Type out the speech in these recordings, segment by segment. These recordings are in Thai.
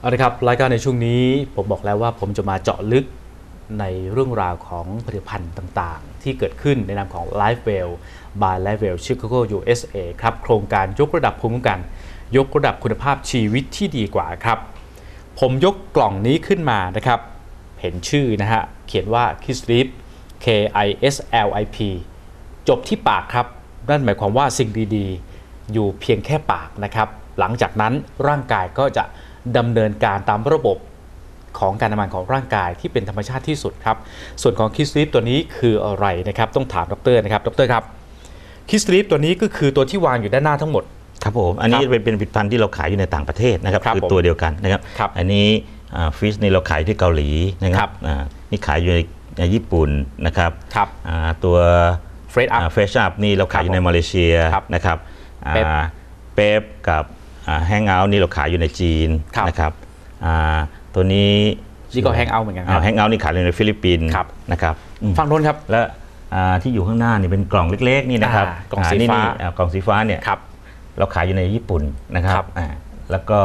เอาละครับรายการในช่วงนี้ผมบอกแล้วว่าผมจะมาเจาะลึกในเรื่องราวของผลิตภัณฑ์ต่างๆ ที่เกิดขึ้นในนามของ LifeWell by LifeWell Chicago USA ครับโครงการยกระดับภูมิคุ้มกัน ยกระดับคุณภาพชีวิตที่ดีกว่าครับ ผมยกกล่องนี้ขึ้นมานะครับ เห็นชื่อนะฮะ เขียนว่า Kiss Sleep K I S L I P จบที่ปากครับ นั่นหมายความว่าสิ่งดีๆ อยู่เพียงแค่ปากนะครับ หลังจากนั้นร่างกายก็จะ ดำเนินการตามระบบของการทำงานของร่างกายที่เป็นธรรมชาติที่สุดครับ ส่วนของคิสลีปตัวนี้คืออะไรนะครับ ต้องถามดรนะครับดรครับคิสลีปตัวนี้ก็คือตัวที่วางอยู่ด้านหน้าทั้งหมด ครับผม อันนี้ครับเป็นเป็นผลิตภัณฑ์ที่เราขายอยู่ในต่างประเทศนะครับครับคือผมตัวเดียวกันนะครับครับ อันนี้ฟิชนี่เราขายที่เกาหลีนะคครัรับบอ่านี่ขายอยู่ในในญี่ปุ่นนะครับครับอ่าตัวเฟรดอัพเฟรชอัพนี่เราขายอยู่ในครับผมมาเลเซียครับนะครับอ่าเป๊ปเป๊ปกับ แฮงเอาท์นี่เราขายอยู่ในจีนครับนะครับอ่าตัวนี้นี่ก็ Hangout เหมือนกันครับแฮงเอาท์นี่ขายอยู่ในฟิลิปปินส์ครับนะครับอืมฝั่งโน้นครับและอ่าที่อยู่ข้างหน้านี่เป็นกล่องเล็กๆนี่นะครับอ่ากล่องสีนี่ฟ้านี่อ่ากล่องสีฟ้าเนี่ยครับเราขายอยู่ในญี่ปุ่นนะครับครับอ่าแล้วก็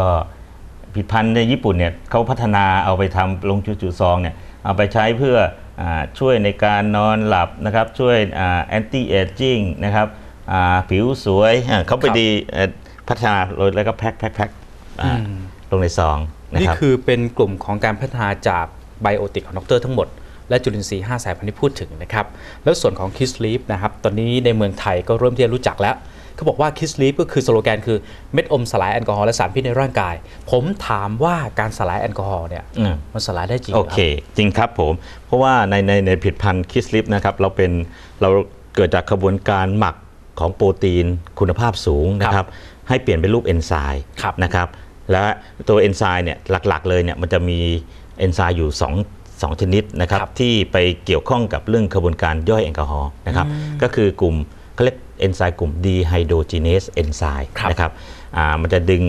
ผลิตภัณฑ์ในญี่ปุ่นเนี่ยเขาพัฒนาเอาไปทำลงจุๆซองเนี่ยเอาไปใช้เพื่ออาช่วยในการนอนหลับนะครับช่วยแอนตี้เอจจิ้งนะครับอ่าผิวสวยอ่าเขาไปครับดีเอ่อ พัฒนาแล้วก็แพ็คแพ็คแพ็คอ่าอืมลงในซองนะนี่ครับคือเป็นกลุ่มของการพัฒนาจากไบโอติกของดรทั้งหมด และจุลินทรีย์5สายพันธุ์ที่พูดถึงนะครับ แล้วส่วนของ Kiss Sleep นะครับ ตอนนี้ในเมืองไทยก็เริ่มที่จะรู้จักแล้วเขาบอกว่า Kiss Sleep ก็คือสโลแกนคือเม็ดอมสลายแอลกอฮอล์และสารพิษในร่างกาย ผมถามว่าการสลายแอลกอฮอล์เนี่ยอืมมันสลายได้จริงหรโอเค จริงครับผม เพราะว่าในในในผลิตภัณฑ์คิสลิปนะครับเราเป็นเราเกิดจากกระบวนการหมักของโปรตีนคุณภาพสูงนะครับ ให้เปลี่ยนเป็นรูปเอนไซม์ครับนะครับและตัวเอนไซม์เนี่ยหลักๆ เลยเนี่ยมันจะมีเอนไซม์อยู่2สองชนิดนะครับครับที่ไปเกี่ยวข้องกับเรื่องกระบวนการย่อยแอลกอฮอล์นะครับก็คือกลุ่มเขาเรียกเอนไซม์กลุ่มดีไฮโดรจีเนสเอนไซม์ครับนะครับอ่ามันจะดึง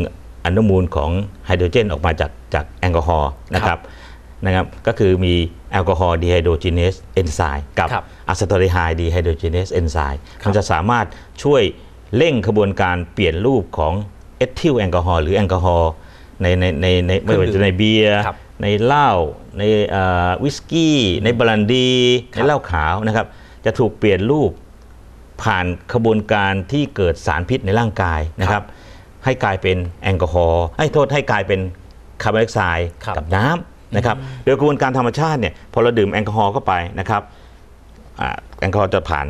อนุมูลของไฮโดรเจนออกมาจากจากแอลกอฮอล์นะครับนะครับก็คือมีแอลกอฮอล์ดีไฮโดรจีเนสเอนไซม์กับครับอะซิโตลไฮดีไฮโดรจีเนสเอนไซม์ครับมันจะสามารถช่วย เร่งขบวนการเปลี่ยนรูปของเอทิลแอลกอฮอล์หรือแอลกอฮอล์ในในในในไม่ว่าจะในเบียร์ครับในเหล้าในเอ่อวิสกี้ ในบรันดีครับในเหล้าขาวนะครับ จะถูกเปลี่ยนรูปผ่านขบวนการที่เกิดสารพิษในร่างกายนะครับ ให้กลายเป็นแอลกอฮอล์ให้โทษให้กลายเป็นคาร์บอนไดออกไซด์ครับกับน้ำนะครับโดยกระบวนการธรรมชาติเนี่ยพอเราดื่มแอลกอฮอล์เข้าไปนะครับอ่าแอลกอฮอล์จะผ่าน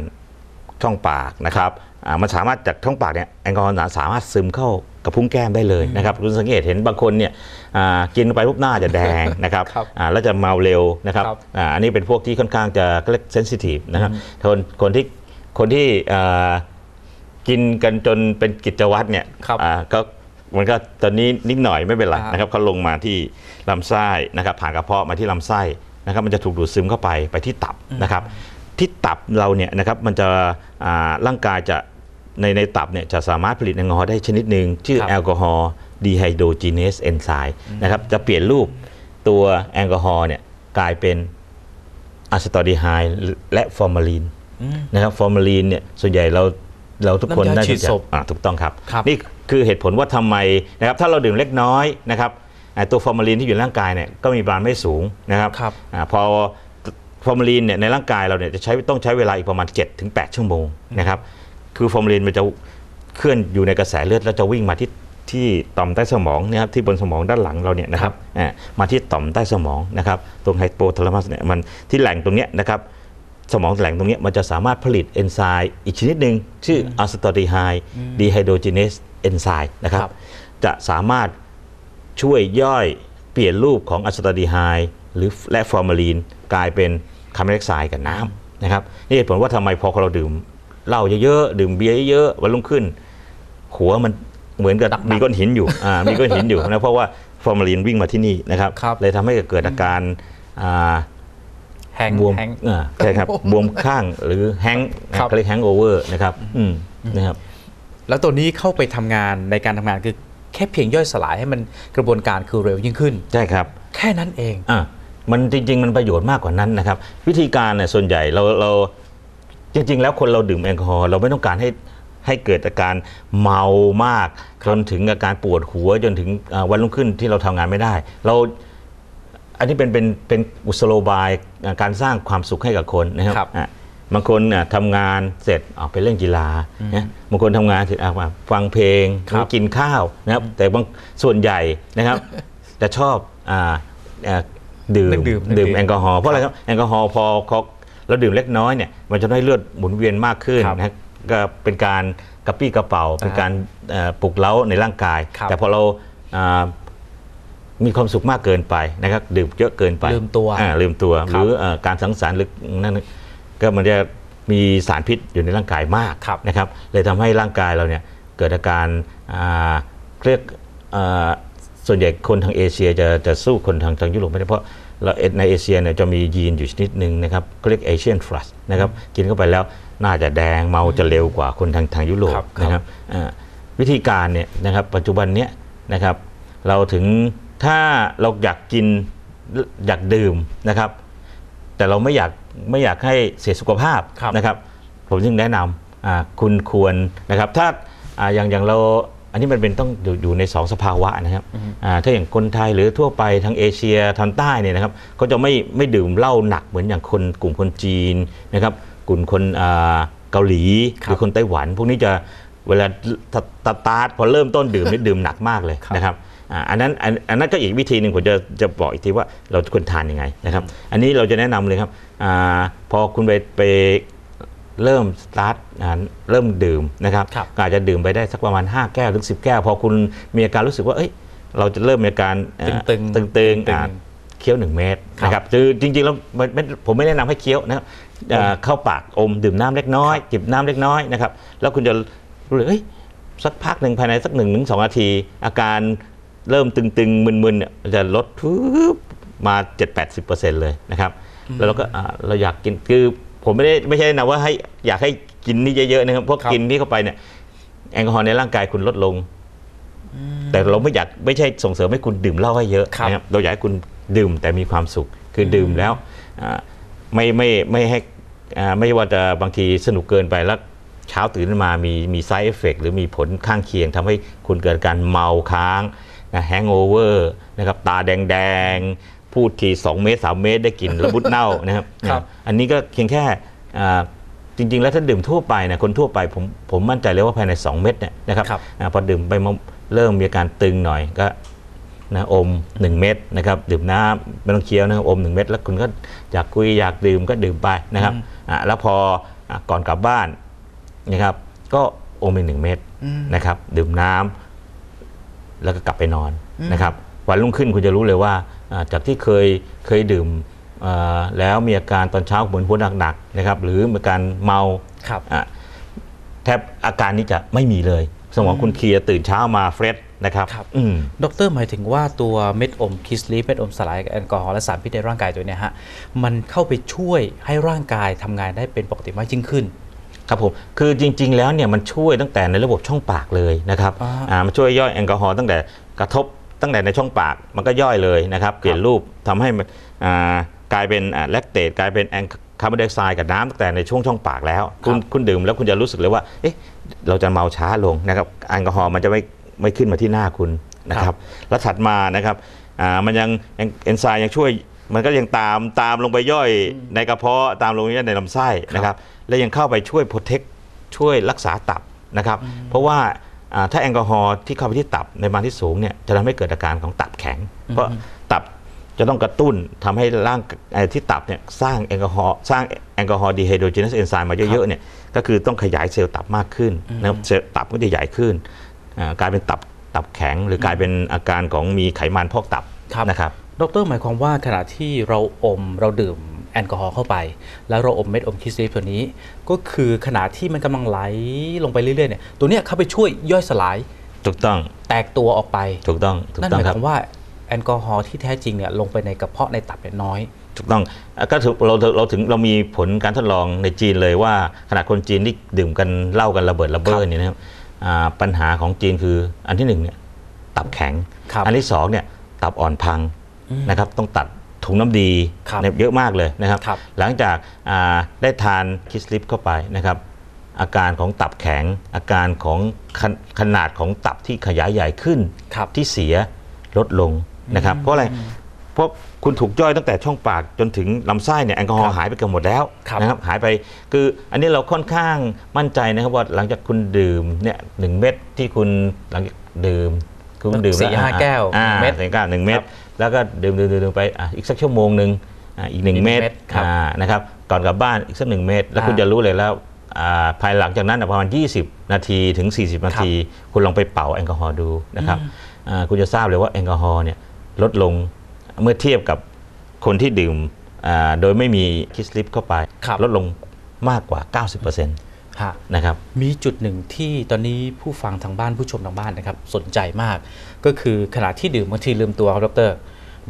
ช่องปากนะครับอ่า มันสามารถจากช่องปากเนี่ยแอลกอฮอล์สามารถซึมเข้ากระพุ้งแก้มได้เลยนะครับคุณสังเกตเห็นบางคนเนี่ยอ่ากินไปปุ๊บหน้าจะแดงนะครับครับอ่าแล้วจะเมาเร็วนะครับครับอ่าอันนี้เป็นพวกที่ค่อนข้างจะเรียกเซนซิทีฟนะครับคนคนที่คนที่อ่ากินกันจนเป็นกิจวัตรเนี่ยครับอ่าก็มันก็ตอนนี้นิดหน่อยไม่เป็นไรอ่านนะครับเขาลงมาที่ลำไส้นะครับผ่านกระเพาะมาที่ลำไส้นะครับมันจะถูกดูดซึมเข้าไปไปที่ตับนะครับที่ตับเราเนี่ยนะครับมันจะอ่าร่างกายจะ ในในตับเนี่ยจะสามารถผลิตแอลกอฮอล์ได้ชนิดหนึ่งชื่อครับแอลกอฮอล์ดีไฮโดรจีเนสเอนไซม์นะครับจะเปลี่ยนรูปตัวแอลกอฮอล์เนี่ยกลายเป็นอะซิตอดีไฮด์และฟอร์มาลีนอืมนะครับฟอร์มาลีนเนี่ยส่วนใหญ่เราเราทุกคนน้ำยาน่าฉีจะดศพอ่าถูกต้องครับครับ นี่คือเหตุผลว่าทำไมนะครับถ้าเราดื่มเล็กน้อยนะครับอ่าตัวฟอร์มาลีนที่อยู่ในร่างกายเนี่ยก็มีปริมาณไม่สูงนะครับครับอาพอฟอร์มาลีนเนี่ยในร่างกายเราเนี่ยจะใช้ต้องใช้เวลาอีกประมาณ 7-8 ชั่วโมงนะครับ คือฟอร์มาลีนมันจะเคลื่อนอยู่ในกระแสเลือดแล้วจะวิ่งมาที่ที่ต่อมใต้สมองเนะครับที่บนสมองด้านหลังเราเนี่ยนะครับอ่ามาที่ต่อมใต้สมองนะครับตรงไฮโปทาลามัสเนี่ยมันที่แหล่งตรงเนี้ยนะครับสมองแหล่งตรงเนี้ยมันจะสามารถผลิตเอนไซม์อีกชนิดหนึ่งชื่ออะซิตอดีไฮดีไฮโดรจีเนสเอนไซม์นะครับครับ จะสามารถช่วยย่อยเปลี่ยนรูปของอะซิตอดีไฮหรือและฟอร์มาลีนกลายเป็นคาร์บอนไดออกไซด์กับน้ำนะครับนี่เหตุผลว่าทำไมพอเราดื่ม เหล้าเยอะๆดื่มเบียร์เยอะๆวันรุ่งขึ้น หัวมันเหมือนกับหนักๆมีก้อนหินอยู่อ่ามีก้อนหินอยู่นะเพราะว่าฟอร์มาลีนวิ่งมาที่นี่นะครับครับเลยทำให้เกิดอาการอ่าแฮงบวมแฮงอ่าใช่ครับบวมข้างหรือแฮงครับเขาเรียกแฮงโอเวอร์นะครับอืมนะครับ แล้วตัวนี้เข้าไปทำงานในการทำงานคือแค่เพียงย่อยสลายให้มันกระบวนการคือเร็วยิ่งขึ้น ใช่ครับ แค่นั้นเองอะมันจริง ๆ มันประโยชน์มากกว่านั้นนะครับ วิธีการเนี่ยส่วนใหญ่เราเรา จริง ๆ แล้วคนเราดื่มแอลกอฮอล์เราไม่ต้องการให้ให้เกิดอาการเมามาก จนถึงอาการปวดหัวจนถึงอ่าวันรุ่งขึ้นที่เราทำงานไม่ได้ เราอันนี้เป็นเป็นเป็นกุศโลบายอ่าการสร้างความสุขให้กับคนนะครับครับอะบางคนน่ะทำงานเสร็จออกไปเล่นกีฬานะบางคนทำงานเสร็จออกมาฟังเพลงครับกินข้าวนะครับ แต่บางส่วนใหญ่นะครับจะชอบอ่าอ่าดื่มดื่มดื่มดื่มแอลกอฮอล์เพราะอะไรครับแอลกอฮอล์พอ เขาเราดื่มเล็กน้อยเนี่ยมันจะได้เลือดหมุนเวียนมากขึ้นครับนะก็เป็นการกระปี้กระเป๋า เป็นการเอ่อปลุกเล้าในร่างกายครับแต่พอเราอ่ามีความสุขมากเกินไปนะครับ ดื่มเยอะเกินไปลืมตัวอ่าลืมตัวครับหรือเอ่อการสังสรรค์หรือนั่นก็มันจะมีสารพิษอยู่ในร่างกายมากครับนะครับ เลยทำให้ร่างกายเราเนี่ยเกิดอาการอ่าเรียกอ่า ส่วนใหญ่คนทางเอเชียจะจะสู้คนทางทางยุโรปไม่ได้เพราะเราในเอเชียเนี่ยจะมียีนอยู่ชนิดหนึ่งนะครับเขาเรียกเอเชียนฟลัสนะครับกินเข้าไปแล้วน่าจะแดงเมาจะเร็วกว่าคนทางทางยุโรปครับนะครับอ่าวิธีการเนี่ยนะครับปัจจุบันเนี้ยนะครับเราถึงถ้าเราอยากกินอยากดื่มนะครับ แต่เราไม่อยากไม่อยากให้เสียสุขภาพครับนะครับ ผมจึงแนะนำอ่าคุณควรนะครับ ถ้าอ่าอย่างอย่างเรา อันนี้มันเป็นต้องอยู่อยู่ในสองสภาวะนะครับอ่าถ้าอย่างคนไทยหรือทั่วไปทางเอเชียทางใต้เนี่ยนะครับก็จะไม่ไม่ดื่มเหล้าหนักเหมือนอย่างคนกลุ่มคนจีนนะครับกลุ่มคนอ่าเกาหลีครับหรือคนไต้หวัน พวกนี้จะเวลาตตตาร์ทพอเริ่มต้นดื่มนี่ดื่มหนักมากเลยครับนะครับอ่าอันนั้นอันอันนั้นก็อีกวิธีหนึ่งผมจะจะบอกอีกทีว่าเราควรทานยังไงนะครับ อันนี้เราจะแนะนำเลยครับอาพอคุณไปไป เริ่มสตาร์ทอ่าเริ่มดื่มนะครับครับก็อาจจะดื่มไปได้สักประมาณ 5 แก้วถึง 10 แก้ว พอคุณมีอาการรู้สึกว่าเอ้ยเราจะเริ่มมีอาการอ่าตึงๆตึงๆตึงๆอ่าเคี้ยว 1 เม็ดครับนะครับคือจริงๆแล้วมันไม่ผมไม่แนะนำให้เคี้ยวนะครับอ่าเข้าปากอมดื่มน้ำเล็กน้อยจิบน้ำเล็กน้อยนะครับแล้วคุณจะรู้เลยเอ้ยสักพักหนึ่งภายในสักหนึ่งถึงสองนาที อาการเริ่มตึงๆมึนๆเนี่ยจะลดทุบมา 7-80%เลยนะครับแล้วเราก็อ่าเราอยากกินคือ ผมไม่ได้ไม่ใช่นะว่าให้อยากให้กินนี่เยอะๆนะครับเพราะครับกินนี่เข้าไปเนี่ยแอลกอฮอล์ในร่างกายคุณลดลง แต่เราไม่อยากไม่ใช่ส่งเสริมให้คุณดื่มเหล้าให้เยอะครับนะครับเราอยากให้คุณดื่มแต่มีความสุข คือดื่มแล้วอ่าไม่ไม่ไม่ให้อ่าไม่ว่าจะบางทีสนุกเกินไปแล้วเช้าตื่นขึ้นมามีมีไซ d ์เอฟเฟกหรือมีผลข้างเคียงทำให้คุณเกิดการเมาค้างนะแฮงโอเวอร์นะครับตาแดงๆ พูดที2เมตร3เมตรได้กลิ่นระบุดเน่านะครับครับ อันนี้ก็เพียงแค่อ่าจริง ๆ แล้วถ้าดื่มทั่วไปนะคนทั่วไปผมผมมั่นใจเลยว่าภายใน 2 เม็ดเนี่ยนะครับครับ อาพอดื่มไปมาเริ่มมีอาการตึงหน่อยก็นะอม 1 เม็ดนะครับดื่มน้ำไม่ต้องเคี้ยวนะครับอม 1 เม็ดแล้วคุณก็อยากคุยอยากดื่มก็ดื่มไปนะครับอะแล้วพออะก่อนกลับบ้านนะครับก็อมอีกหนึ่งเม็ดนะครับดื่มน้ำ แล้วก็กลับไปนอนนะครับวันรุ่งขึ้นคุณจะรู้เลยว่าอ่า จากที่เคยเคยดื่มอ่าแล้วมีอาการตอนเช้าเหมือนหัวหนักๆนะครับหรือมีอาการเมาครับอะแทบอาการนี้จะไม่มีเลย สมองคุณเคลียร์ตื่นเช้ามาเฟรชนะครับครับอืมดรหมายถึงว่าตัวเม็ดอมคิสลีฟเม็ดอมสลายแอลกอฮอล์และสารพิษในร่างกายตัวเนี้ยฮะมันเข้าไปช่วยให้ร่างกายทำงานได้เป็นปกติมากยิ่งขึ้น ครับผมคือจริง ๆ แล้วเนี่ยมันช่วยตั้งแต่ในระบบช่องปากเลยนะครับอ่าอ่ามันช่วยย่อยแอลกอฮอล์ตั้งแต่กระทบ ตั้งแต่ในช่องปากมันก็ย่อยเลยนะครับ เปลี่ยนรูปทำให้มันอ่ากลายเป็นแลคเตตกลายเป็นแองคาร์บอนไดออกไซด์กับน้ำตั้งแต่ในช่วงช่องปากแล้ว คุณคุณดื่มแล้วคุณจะรู้สึกเลยว่าเอ๊ะเราจะเมาช้าลงนะครับแอลกอฮอล์มันจะไม่ไม่ขึ้นมาที่หน้าคุณนะครับแล้วถัดมานะครับอ่ามันยังเอนไซม์ยังช่วยมันก็ยังตามตามลงไปย่อยในกระเพาะตามลงไปย่อยในลำไส้นะครับ และยังเข้าไปช่วยโปรเทคช่วยรักษาตับนะครับ เพราะว่าอ่า ถ้าแอลกอฮอล์ที่เข้าไปที่ตับในปริมาณที่สูงเนี่ยจะทำให้เกิดอาการของตับแข็ง เพราะตับจะต้องกระตุ้นทำให้ร่างไอ้ที่ตับเนี่ยสร้างแอลกอฮอล์สร้างแอลกอฮอล์ดีไฮโดรเจนัสเอนไซม์มาเยอะๆเนี่ยก็คือต้องขยายเซลล์ตับมากขึ้นนะครับเซลล์ตับก็จะใหญ่ขึ้นอ่ากลายเป็นตับตับแข็ง หรือกลายเป็นอาการของมีไขมันพอกตับครับนะครับ ดรหมายความว่าขณะที่เราอมเราดื่ม แอลกอฮอล์เข้าไป แล้วเราอมเม็ดอมคิสลีฟตัวนี้ ก็คือขณะที่มันกำลังไหลลงไปเรื่อยๆเนี่ยตัวเนี้ยเข้าไปช่วยย่อยสลายถูกต้องแตกตัวออกไปถูกต้องถูกนั่นต้หองมายคครับวามว่าแอลกอฮอล์ที่แท้จริงเนี่ยลงไปในกระเพาะในตับเนี่ยน้อย ถูกต้องอะก็ถือเราเราเราถึงเรามีผลการทดลองในจีนเลยว่าขณะคนจีนที่ดื่มกันเหล้ากันระเบิดระเบ้อเนี่ยนะครับอ่าปัญหาของจีนคืออันที่หนึ่งเนี่ยตับแข็งครับอันที่สองเนี่ยตับอ่อนพังนะครับต้องตัด ถุงน้ำดีครับเนี่ยเยอะมากเลยนะครับครับหลังจากอ่าได้ทานคิสลิปเข้าไปนะครับ อาการของตับแข็ง อาการของขนขนาดของตับที่ขยายใหญ่ขึ้นครับที่เสียลดลงนะครับ เพราะอะไรเพราะคุณถูกย่อยตั้งแต่ช่องปากจนถึงลำไส้เนี่ยแอลกอฮอครัล์บหายไปเกือบหมดแล้วครับนะครับหายไปคืออันนี้เราค่อนข้างมั่นใจนะครับว่าหลังจากคุณดื่มเนี่ยหนึ่งเม็ดที่คุณหลังจากดื่มคุณดื่มสี่ล้วห้าอะแก้วอ่าเม็ดสี่แก้วหนึ่งเม็ดครับ แล้วก็ดื่มดื่มดื่มดื่มไปอะอีกสักชั่วโมงหนึ่งอะอีกหนึ่งอีกหนึ่เม็งดเม็ดครับอ่านะครับก่อนกลับบ้านอีกสักหนึ่งเม็ดแล้วคุณอ่าจะรู้เลยแล้วอ่าภายหลังจากนั้นอะประมาณ 20 นาทีถึง 40 นาที คุณลองไปเป่าแอลกอฮอล์ดูนะครับอ่าคุณจะทราบเลยว่าแอลกอฮอล์เนี่ยลดลงเมื่อเทียบกับคนที่ดื่มอ่าโดยไม่มีคิสลิปเข้าไปครับลดลงมากกว่า 90%ฮะ นะครับมีจุดหนึ่งที่ตอนนี้ผู้ฟังทางบ้านผู้ชมทางบ้านนะครับสนใจมาก ก็คือขณะที่ดื่มบางทีลืมตัวครับดร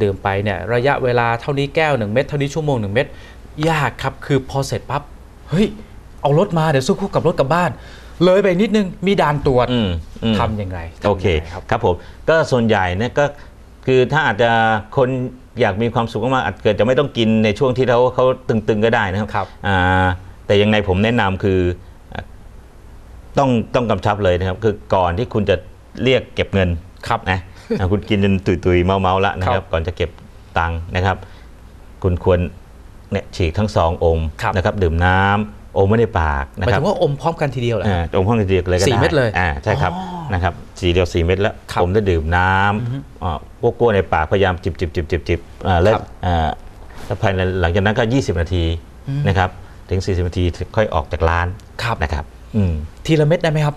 ดื่มไปเนี่ยระยะเวลาเท่านี้แก้วหนึ่งเม็ดเท่านี้ชั่วโมงหนึ่งเม็ดยากครับคือพอเสร็จปั๊บเฮ้ยเอารถมาเดี๋ยวสู้คู่กับรถกลับบ้าน เลยไปนิดนึงมีด่านตรวจอืมอืมทำยังไงทำยังไงโอเคครับครับผมก็ส่วนใหญ่เนี่ยก็คือถ้าอาจจะคนอยากมีความสุขมากๆอาจเกิดจะไม่ต้องกินในช่วงที่เขาเขาตึงๆก็ได้นะครับครับอ่าแต่ยังไงผมแนะนำคืออะ ต้องต้องกำชับเลยนะครับ คือก่อนที่คุณจะเรียกเก็บเงินครับนะอะคุณกินจนตุยๆเมาๆแล้วนะคครัรับบก่อนจะเก็บตังค์นะครับ คุณควรเนี่ยฉีกทั้งสองอมครับนะครับดื่มน้ำอมไม่ได้ปากหนะมายครัถึบงว่าอมพร้อมกันทีเดียวเหรออ่าตรงห้องเดียวเลยก็ได้สี่เม็ดเลยอ่าใช่ครับอ๋อนะครับสีเดียวสี่เม็ดแล้วครับผมได้ดื่มน้ำอ่าพวกกล้วยในปากพยายามจิบจิบจิบจิบจิบอ่าแล้วครับอ่าแล้วภายในหลังจากนั้นก็ 20 นาทีนะครับถึง 40 นาทีถึงค่อยออกจากร้านครับนะครับอืม ทีละเม็ดได้ไหมครับ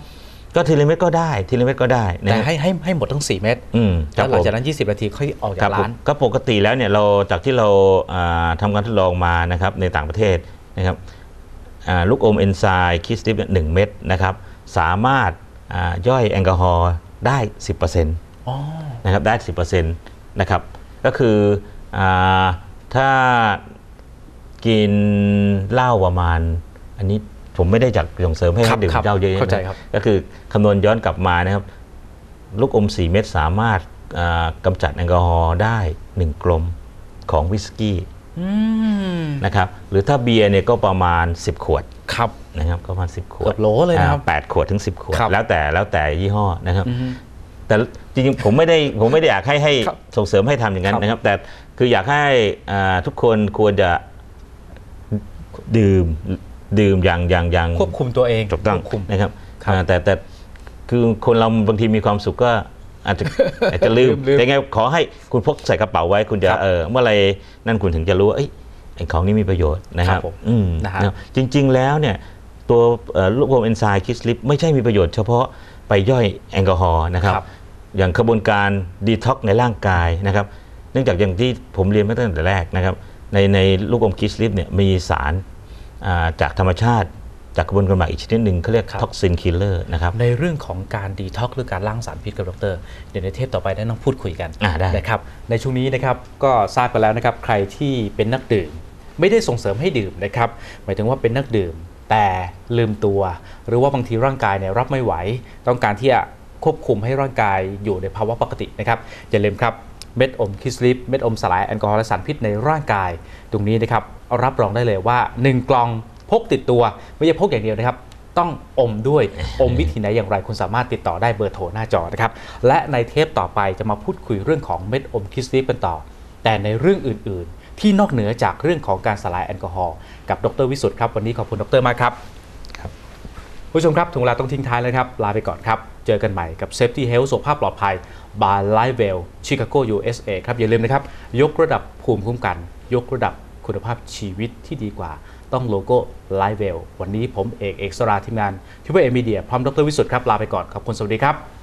ก็ทีละเม็ดก็ได้ทีละเม็ดก็ได้นะแต่ครับให้ให้ให้หมดทั้ง 4 เม็ดอืมคแล้รับวหลังผมจากนั้น 20 นาทีค่อยออกคจารับกผมร้านก็ปกติแล้วเนี่ยเราจากที่เราอ่าทำการทดลองมานะครับในต่างประเทศนะครับอ่าลูกอมเอนไซม์คิสติฟหนึ่งเม็ดนะครับสามารถอ่าย่อยแอลกอฮอล์ได้ 10%อ๋อนะครับได้ 10%นะครับก็คืออาถ้ากินเหล้าประมาณอันนี้ ผมไม่ได้จัดส่งเสริมให้ครับดื่มครับเหล้าเยอะๆเข้าใจนะครับก็คือคำนวณย้อนกลับมานะครับ ลูกอม 4 เม็ดสามารถอ่ากำจัดแอลกอฮอล์ได้ 1 กลมของวิสกี้อืมนะครับหรือถ้าเบียร์เนี่ยก็ประมาณ 10 ขวดครับนะครับก็ประมาณ 10 ขวเกืดอบโหลเลยนะครับอ่าแปดขวดถึง 10 ขวดครับแล้วแต่แล้วแต่ยี่ห้อนะครับอือฮึแต่จริงๆผมไม่ได้ผมไม่ได้อยากให้ให้ครับส่งเสริมให้ทำอย่างนั้นครับนะครับ แต่คืออยากให้อ่าทุกคนควรจะดื่ม ดื่มอย่างอย่างอย่างควบคุมตัวเองถูกต้องควบคุมนะครับครับอ่าแต่แต่คือคนเราบางทีมีความสุขก็อาจจะอาจจะลืมลืมแต่ไงขอให้คุณพกใส่กระเป๋าไว้คุณจะครับเออเมื่อไหรนั่นคุณถึงจะรู้ว่าเอ้ยไอ้ของนี้มีประโยชน์นะคครัรับบผมอืมนะฮะนะครับจริง ๆ แล้วเนี่ยตัวเอ่อลูกอมเอนไซม์คิสลิปไม่ใช่มีประโยชน์เฉพาะไปย่อยแอลกอฮอล์นะครับครับ อย่างกระบวนการดีท็อกในร่างกายนะครับ เนื่องจากอย่างที่ผมเรียนมาตั้งแต่แรกนะครับ ในในลูกอมคิสลิปเนี่ยมีสารอ่า จากธรรมชาติจากกระบวนการหมักอีกชนิดหนึ่งเขาเรียกครับท็อกซินคิลเลอร์นะครับในเรื่องของการดีท็อกหรือการล้างสารพิษกับดร เดี๋ยวในเทปต่อไปได้ต้องพูดคุยกันอ่าได้นะครับในช่วงนี้นะครับก็ทราบกันแล้วนะครับใครที่เป็นนักดื่ม ไม่ได้ส่งเสริมให้ดื่มนะครับหมายถึงว่าเป็นนักดื่ม แต่ลืมตัว หรือว่าบางทีร่างกายเนี่ยรับไม่ไหว ต้องการที่จะควบคุมให้ร่างกายอยู่ในภาวะปกตินะครับอย่าลืมครับเม็ดอมคิสลิปเม็ดอมสลายแอลกอฮอล์และสารพิษในร่างกาย ตรงนี้นะครับ รับรองได้เลยว่า 1 กล่องพกติดตัวไม่ใช่พกอย่างเดียวนะครับ ต้องอมด้วยอมวิธีไหนอย่างไรคุณสามารถติดต่อได้เบอร์โทรหน้าจอนะครับ และในเทปต่อไปจะมาพูดคุยเรื่องของเม็ดอมคิสลิปกันต่อ แต่ในเรื่องอื่น ๆ ที่นอกเหนือจากเรื่องของการสลายแอลกอฮอล์กับดรวิสุทธ์ครับวันนี้ขอบคุณดรมากครับครับผู้ชมครับถึงเวลาต้องทิ้งท้ายแล้วครับ ลาไปก่อนครับ เจอกันใหม่กับ Safety Health สุขภาพปลอดภัย by l i v e l Chicago USA ครับ อย่าลืมนะครับ ยกระดับภูมิคุ้มกัน ยกระดับ คุณภาพชีวิตที่ดีกว่า ต้องโลโก้ไลท์เวันนี้ผมเอกเอกสราทีมงานทิวเอเอมีเดียพร้อมดรวิสุทธ์ครับลาไปก่อนขอบคุณสวัสดีครับ